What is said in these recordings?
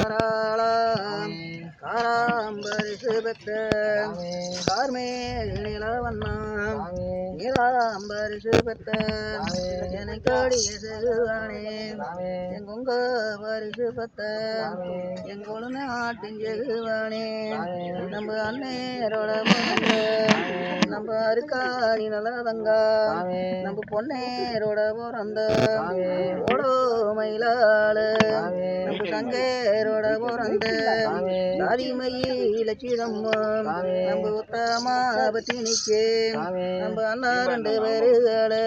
காராளா காராம்பரிசு பெற்ற கார்மேல் நிலவண்ணா நீலாம்பரிசு பெற்ற எனக்கடிய செல்வானே எங்கொங்க பரிசு பெற்ற எங்கொழு நாட்டின் செல்வானே நம்ம அண்ணேரோட பிறந்த நம்ம அருக்காணி நல்லதங்க நம்ம பொன்னேரோட பிறந்த ஓடோ மயிலாளு நம்ம தங்கேரோட பிறந்த சாதிமயில சிதம்பா நம்ம உத்தமா பத்தி நிக்கு நம்ம அண்ணா ரெண்டு பேருகளு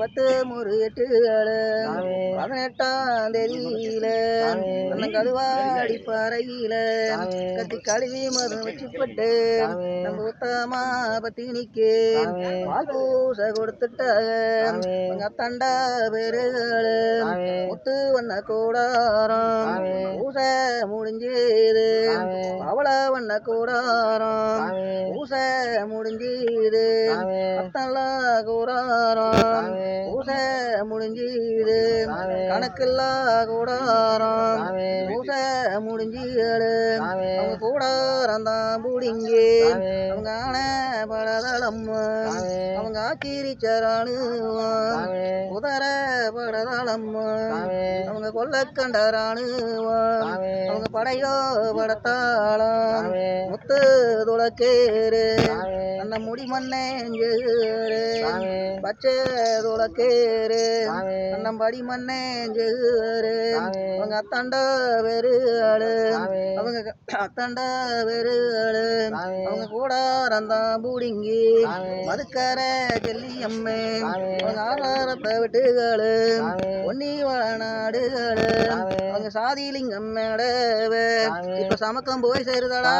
பத்து முறு எட்டுகளு பதினெட்டாம் தேதியில அண்ணன் கழுவாடி பாறையில கத்தி கழுவி மது வச்சுப்பட்டு நம்ம உத்தமா பத்தி நிக்கு பால் பூசை கொடுத்துட்டாங்க அத்தாண்டா பேருகளு முத்து வண்ண கூடாரம். பூசை முடிஞ்சது. அவள வண்ண கூடாரம். பூசை முடிஞ்சது. அத்தல்லா கூடாரம். பூசை முடிஞ்சது கணக்கில்லா கூடாரம். பூசை முடிஞ்சது அவங்க கூடாரம் தான் புடிங்கி அவங்க ஆன படதளம். அவங்க ஆக்கிரிச்சரானு உதர படதளம். அவங்க கொல்லக்கண்டரானு அவங்க படையோ படத்தாளம். முத்து துளக்கேரு அந்த முடி மண்ணேஞ்சேரு பச்சை துளக்கேரு அண்ணன் படி மண்ணேஞ்சேரு அவங்க அத்தாண்டா வெறு ஆளு அவங்க அத்தாண்டா வெறு ஆளு அவங்க கூட ரந்தான் பூடிங்கி. மதுக்கர ஜெல்லி அம்மே அவங்க ஆதாரத்தை விட்டுகளு. ஒன்னி வள நாடுகளு அவங்க சாதிலிங்கம் மேடவே இப்ப சமக்கம் போய் சேருதடா.